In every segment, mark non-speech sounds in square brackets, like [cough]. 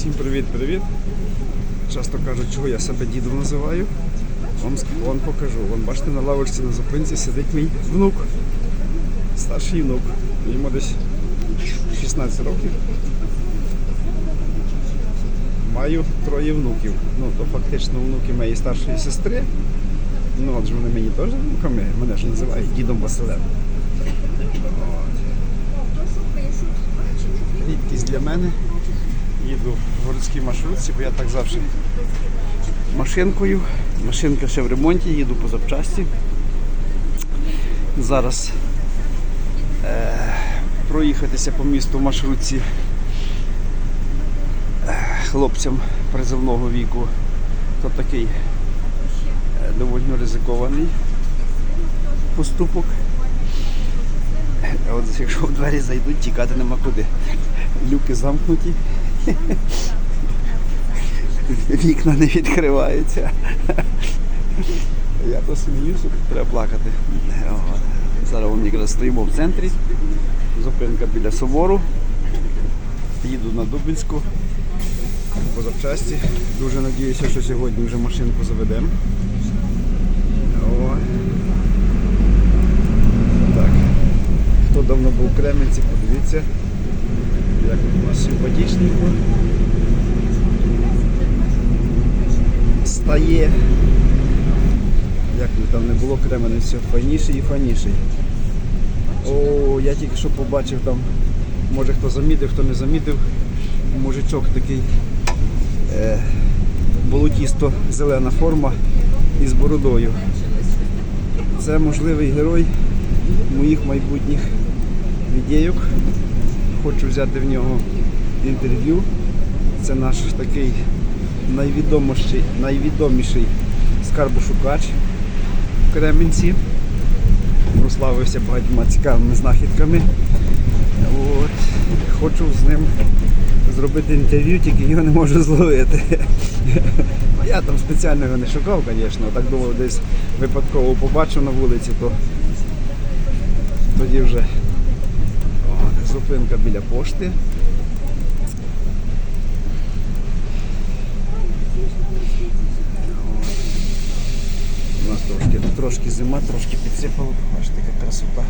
Всім привіт-привіт. Часто кажуть, чого я себе дідом називаю. Вам, вам покажу. Вон, бачите, на лавочці на зупинці сидить мій внук. Старший внук. Йому десь 16 років. Маю троє внуків. Ну, то фактично внуки моєї старшої сестри. Ну, от ж вони мені теж внуками, мене ж називають дідом Василем. Рідкість для мене. Їду в городській маршрутці, бо я так завжди машинкою. Машинка ще в ремонті, їду по запчасті. Зараз е, проїхатися по місту в маршрутці е, хлопцям призовного віку. То такий е, доволі ризикований поступок. От якщо в двері зайдуть, тікати нема куди. Люки замкнуті. [laughs] Вікна не відкриваються. Я то сміюся, треба плакати. Зараз вон якраз стоїмо в центрі. Зупинка біля собору. Їду на Дубинську. По запчасті. Дуже надіюся, що сьогодні вже машинку заведемо. Так. Хто давно був в Кременці, подивіться, як у нас симпатичненько. Стає. Як би там не було Кременець, все файніший і файніший. О, я тільки що побачив там, може хто замітив, хто не замітив, мужичок такий е, болотісто зелена форма із бородою. Це можливий герой моїх майбутніх відеїк. Хочу взяти в нього інтерв'ю. Це наш такий найвідоміший, найвідоміший скарбошукач в Кременці. Прославився багатьма цікавими знахідками. От. Хочу з ним зробити інтерв'ю, тільки його не можу зловити. Я там спеціально його не шукав, звісно, так думав, десь випадково побачив на вулиці, то тоді вже зупинка біля пошти. У нас трошки, трошки зима, трошки підсипало. Бачите, яка красота.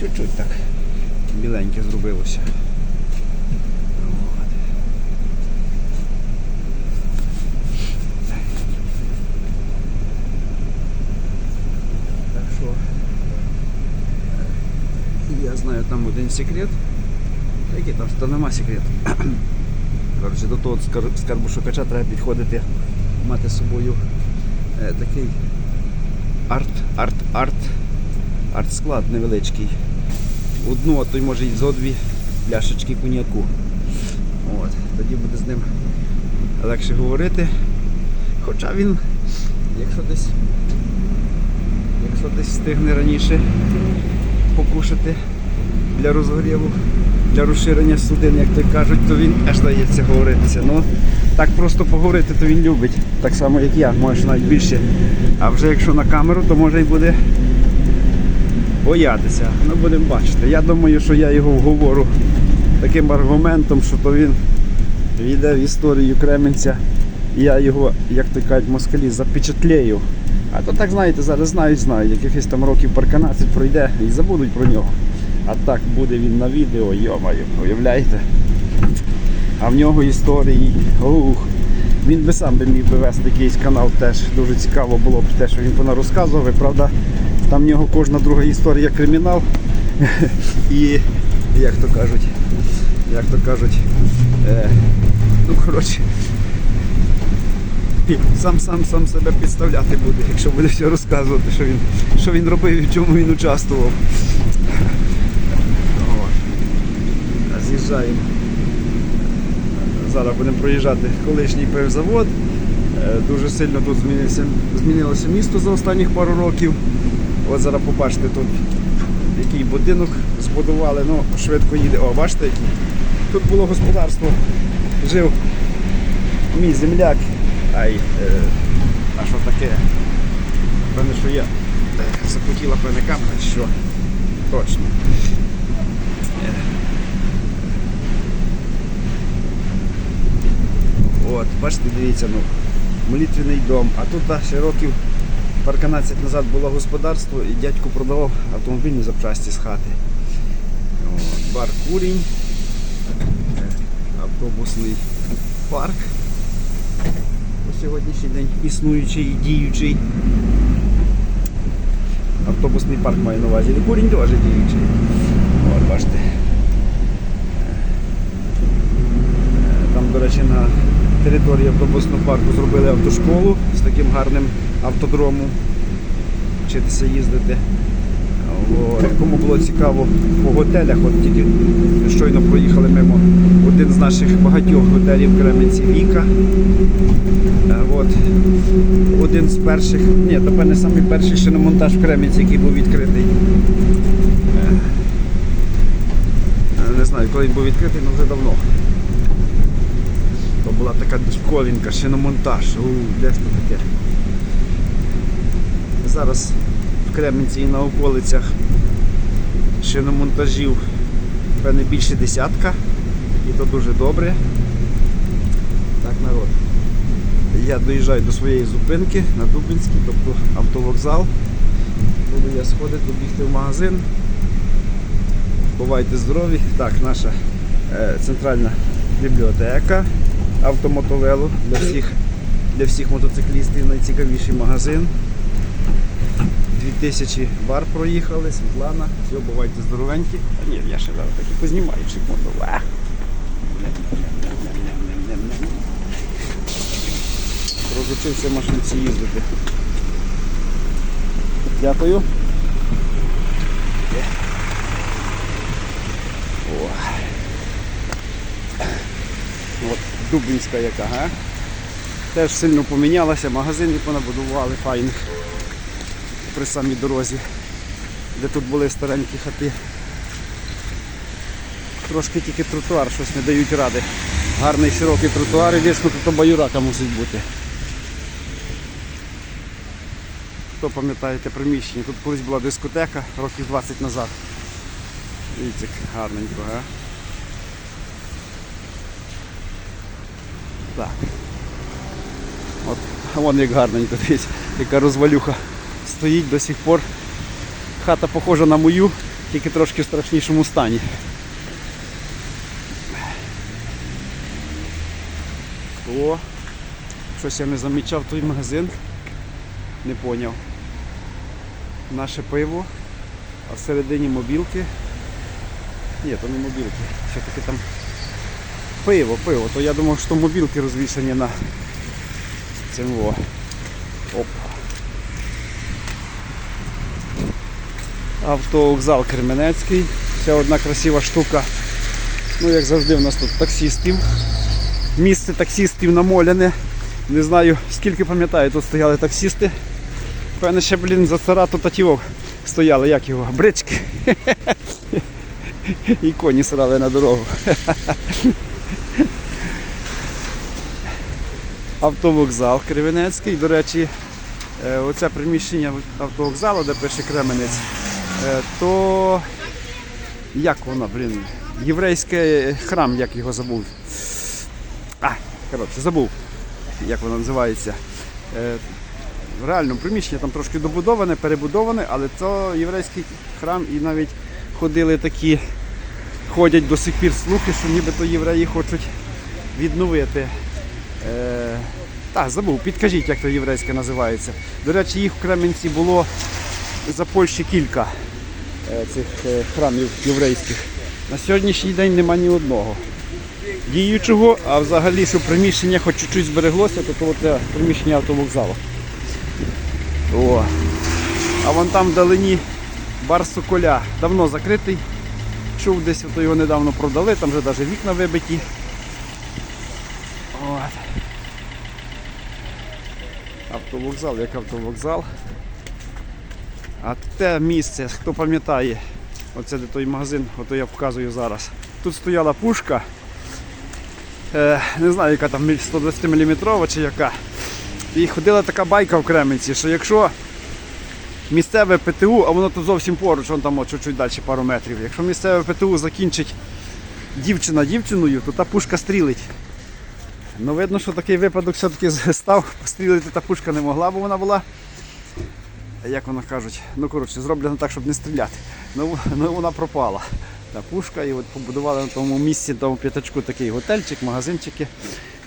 Чуть-чуть так біленьке зробилося. От. Так що я знаю там один секрет. Який там, то нема секрету. [clears throat] Коротше, до того скар- скарбошукача треба підходити, мати з собою е, такий арт, арт, арт, арт-склад невеличкий. Одну, а то й може й зо дві пляшечки коньяку. От, тоді буде з ним легше говорити. Хоча він, якщо десь, якщо десь встигне раніше покушати для розгоріву, для розширення судин, як то кажуть, то він аж дається говоритися. Ну, так просто поговорити, то він любить. Так само, як я, може навіть більше. А вже якщо на камеру, то може й буде боятися. Ну, будемо бачити. Я думаю, що я його вговорю таким аргументом, що то він війде в історію Кременця. Я його, як то кажуть, москалі, запечатлею. А то так знаєте, зараз знають, знають, якихось там років парканадцять пройде і забудуть про нього. А так буде він на відео, йомаю, уявляєте? А в нього історії. Ух. Він би сам би міг би вести якийсь канал теж. Дуже цікаво було б те, що він понарозказував. І, Правда, там в нього кожна друга історія кримінал. [laughs] І як то кажуть, як то кажуть, е, ну коротше, сам сам сам себе підставляти буде, якщо буде все розказувати, що він, що він робив і в чому він участвував. З'їжджаємо. Зараз будемо проїжджати колишній пивзавод. Е, Дуже сильно тут змінилося, змінилося місто за останніх пару років. От зараз побачите тут який будинок збудували, ну швидко їде. О, бачите, який? Тут було господарство. Жив мій земляк. Ай, е, а що таке? Певне, що я захотіла певне камера, що точно. Е. От, бачите, дивіться, ну, молитвений дом. А тут а, ще років парканадцять назад було господарство і дядько продавав автомобільні запчасті з хати. От, бар курінь, е, автобусний парк. По сьогоднішній день існуючий і діючий. Автобусний парк має на увазі. І курінь теж діючий. От, бачите. Там, до речі, на території автобусного парку зробили автошколу з таким гарним автодромом. Вчитися їздити. Кому було цікаво по готелях, от тільки щойно проїхали мимо один з наших багатьох готелів Кременці Віка. Е, От. Один з перших, ні, тепер не самий перший шиномонтаж в Кременці, який був відкритий. Е, Не знаю, коли він був відкритий, але вже давно. Була така дошколінка, шиномонтаж. У, де ж то таке? Зараз в Кременці і на околицях шиномонтажів певне більше десятка. І то дуже добре. Так, народ. Я доїжджаю до своєї зупинки на Дубинській, тобто автовокзал. Буду я сходити, бігти в магазин. Бувайте здорові. Так, наша е, центральна бібліотека автомотовелу для всіх, для всіх мотоциклістів найцікавіший магазин. 2000 бар проїхали, Світлана. Все, бувайте здоровенькі. А ні, я ще зараз таки познімаю. Ва. Розучився машинці їздити. Дякую. О. От Дубинська яка, га? Теж сильно помінялася, магазини понабудували файних при самій дорозі, де тут були старенькі хати. Трошки тільки тротуар, щось не дають ради. Гарний широкий тротуар і вічно тут баюрака мусить бути. Хто пам'ятає те приміщення? Тут колись була дискотека років 20 назад. Дивіться, гарненько, га? Так. От, вон як гарненько, дивіться, яка розвалюха стоїть до сих пор. Хата похожа на мою, тільки трошки в страшнішому стані. О, щось я не замічав той магазин. Не поняв. Наше пиво, а всередині мобілки. Ні, то не мобілки. Таке там пиво, пиво. То я думав, що мобілки розвішані на цьому. Оп. Автовокзал Кременецький. Ще одна красива штука. Ну, як завжди, у нас тут таксістів. Місце таксістів намоляне. Не знаю, скільки пам'ятаю, тут стояли таксісти. Певне, ще, блін, за царату татівок стояли, як його, брички. [laughs] І коні срали на дорогу. [laughs] Автовокзал Кременецький. До речі, е, оце приміщення автовокзалу, де пише Кременець, е, то як воно, блін, єврейський храм, як його забув. А, коротше, забув, як воно називається. Е, Реально приміщення там трошки добудоване, перебудоване, але це єврейський храм і навіть ходили такі, ходять до сих пір слухи, що нібито євреї хочуть відновити. Так, забув, підкажіть, як то єврейське називається. До речі, їх в Кременці було за Польщі кілька е, цих е, храмів єврейських. На сьогоднішній день нема ні одного діючого, а взагалі, щоб приміщення хоч чуть-чуть збереглося, то, то це приміщення автовокзалу. О. А вон там вдалині бар Соколя. Давно закритий. Чув десь, то його недавно продали, там вже навіть вікна вибиті. От. Автовокзал, як автовокзал. А те місце, хто пам'ятає, оце де той магазин, ото я вказую зараз. Тут стояла пушка. Е, не знаю, яка там 120 мм чи яка. І ходила така байка в Кременці, що якщо місцеве ПТУ, а воно тут зовсім поруч, вон там чуть-чуть далі пару метрів. Якщо місцеве ПТУ закінчить дівчина дівчиною, то та пушка стрілить. Ну, видно, що такий випадок все-таки став. Пострілити та пушка не могла, бо вона була. Як воно кажуть, ну коротше, зроблено так, щоб не стріляти. Ну, ну вона пропала. Та пушка, і от побудували на тому місці, тому п'ятачку такий готельчик, магазинчики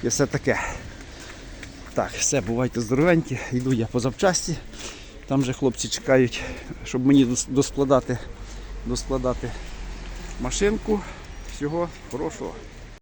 і все таке. Так, все, бувайте здоровенькі. Йду я по запчасті. Там же хлопці чекають, щоб мені доскладати, доскладати машинку. Всього хорошого.